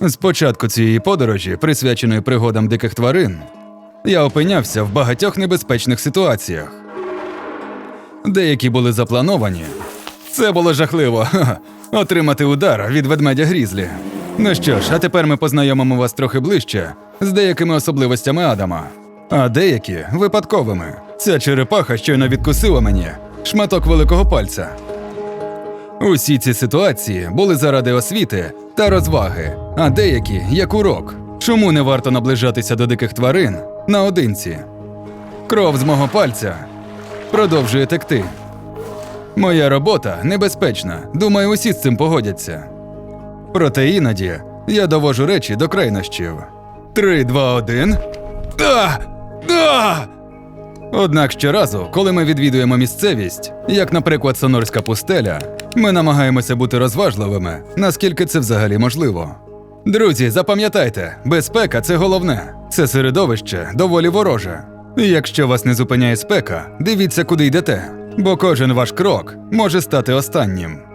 З початку цієї подорожі, присвяченої пригодам диких тварин, я опинявся в багатьох небезпечних ситуаціях. Деякі були заплановані. Це було жахливо отримати удар від ведмедя грізлі. Ну що ж, а тепер ми познайомимо вас трохи ближче з деякими особливостями Адама, а деякі випадковими. Ця черепаха щойно відкусила мені шматок великого пальця. Усі ці ситуації були заради освіти та розваги, а деякі як урок. Чому не варто наближатися до диких тварин наодинці? Кров з мого пальця продовжує текти. Моя робота небезпечна, думаю, усі з цим погодяться. Проте іноді я довожу речі до крайнощів. Три, два, один. А! А! Однак щоразу, коли ми відвідуємо місцевість, як, наприклад, Сонорська пустеля, ми намагаємося бути розважливими, наскільки це взагалі можливо. Друзі, запам'ятайте, безпека це головне. Це середовище доволі вороже. І якщо вас не зупиняє спека, дивіться, куди йдете, бо кожен ваш крок може стати останнім.